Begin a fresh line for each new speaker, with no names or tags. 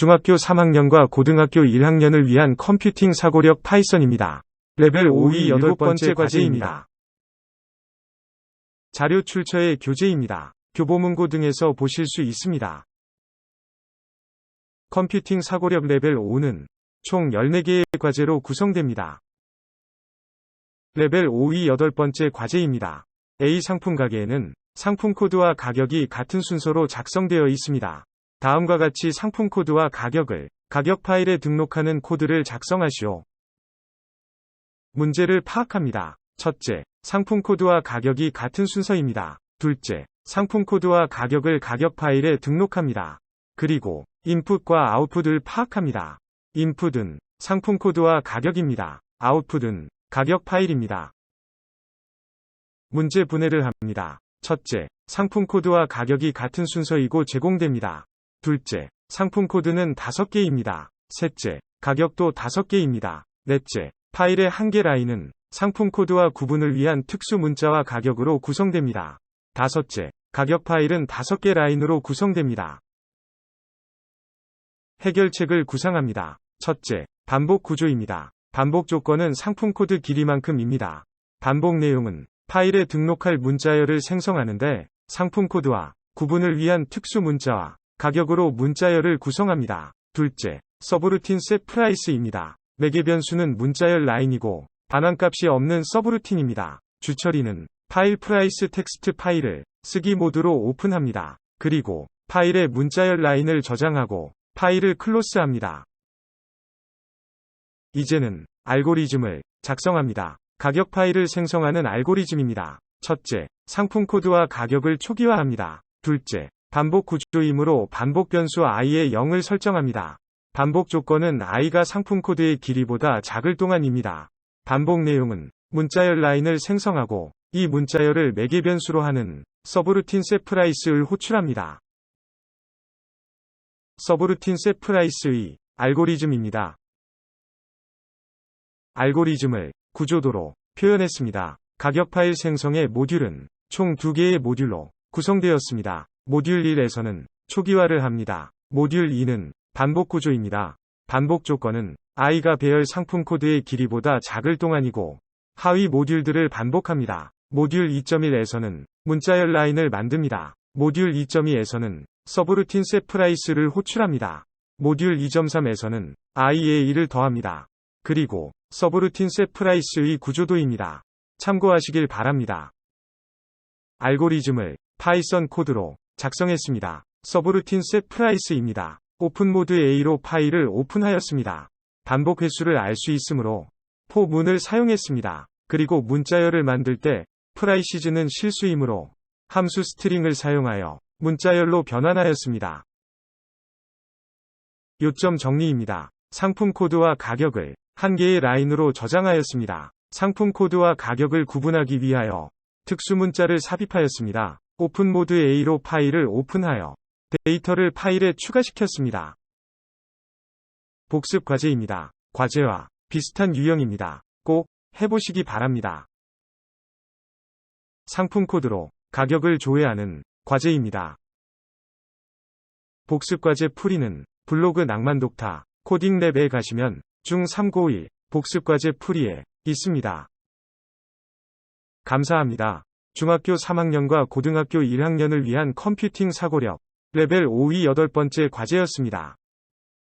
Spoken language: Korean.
중학교 3학년과 고등학교 1학년을 위한 컴퓨팅 사고력 파이썬입니다. 레벨 5위 여덟 번째 과제입니다. 자료 출처의 교재입니다. 교보문고 등에서 보실 수 있습니다. 컴퓨팅 사고력 레벨 5는 총 14개의 과제로 구성됩니다. 레벨 5위 여덟 번째 과제입니다. A 상품 가게에는 상품 코드와 가격이 같은 순서로 작성되어 있습니다. 다음과 같이 상품 코드와 가격을 가격 파일에 등록하는 코드를 작성하시오. 문제를 파악합니다. 첫째, 상품 코드와 가격이 같은 순서입니다. 둘째, 상품 코드와 가격을 가격 파일에 등록합니다. 그리고 인풋과 아웃풋을 파악합니다. 인풋은 상품 코드와 가격입니다. 아웃풋은 가격 파일입니다. 문제 분해를 합니다. 첫째, 상품 코드와 가격이 같은 순서이고 제공됩니다. 둘째, 상품 코드는 5개입니다. 셋째, 가격도 5개입니다. 넷째, 파일의 한 개 라인은 상품 코드와 구분을 위한 특수 문자와 가격으로 구성됩니다. 다섯째, 가격 파일은 5개 라인으로 구성됩니다. 해결책을 구상합니다. 첫째, 반복 구조입니다. 반복 조건은 상품 코드 길이만큼입니다. 반복 내용은 파일에 등록할 문자열을 생성하는데 상품 코드와 구분을 위한 특수 문자와 가격으로 문자열을 구성합니다. 둘째, 서브루틴 셋 프라이스입니다. 매개 변수는 문자열 라인이고 반환값이 없는 서브루틴입니다. 주처리는 파일 프라이스 텍스트 파일을 쓰기 모드로 오픈합니다. 그리고 파일의 문자열 라인을 저장하고 파일을 클로스합니다. 이제는 알고리즘을 작성합니다. 가격 파일을 생성하는 알고리즘입니다. 첫째, 상품 코드와 가격을 초기화합니다. 둘째, 반복 구조이므로 반복 변수 i의 0을 설정합니다. 반복 조건은 i가 상품 코드의 길이보다 작을 동안입니다. 반복 내용은 문자열 라인을 생성하고 이 문자열을 매개 변수로 하는 서브루틴 셋프라이스를 호출합니다. 서브루틴 셋프라이스의 알고리즘입니다. 알고리즘을 구조도로 표현했습니다. 가격 파일 생성의 모듈은 총 2개의 모듈로 구성되었습니다. 모듈 1에서는 초기화를 합니다. 모듈 2는 반복 구조입니다. 반복 조건은 i가 배열 상품 코드의 길이보다 작을 동안이고 하위 모듈들을 반복합니다. 모듈 2.1에서는 문자열 라인을 만듭니다. 모듈 2.2에서는 서브루틴 셋 프라이스를 호출합니다. 모듈 2.3에서는 i에 1을 더합니다. 그리고 서브루틴 셋 프라이스의 구조도입니다. 참고하시길 바랍니다. 알고리즘을 파이썬 코드로 작성했습니다. 서브루틴 셋 프라이스입니다. 오픈 모드 A로 파일을 오픈하였습니다. 반복 횟수를 알 수 있으므로 포문을 사용했습니다. 그리고 문자열을 만들 때 프라이시즈는 실수이므로 함수 스트링을 사용하여 문자열로 변환하였습니다. 요점 정리입니다. 상품 코드와 가격을 한 개의 라인으로 저장하였습니다. 상품 코드와 가격을 구분하기 위하여 특수 문자를 삽입하였습니다. 오픈 모드 A로 파일을 오픈하여 데이터를 파일에 추가시켰습니다. 복습 과제입니다. 과제와 비슷한 유형입니다. 꼭 해보시기 바랍니다. 상품 코드로 가격을 조회하는 과제입니다. 복습 과제 풀이는 블로그 낭만독타 코딩랩에 가시면 중3고1 복습 과제 풀이에 있습니다. 감사합니다. 중학교 3학년과 고등학교 1학년을 위한 컴퓨팅 사고력 레벨 5위 여덟 번째 과제였습니다.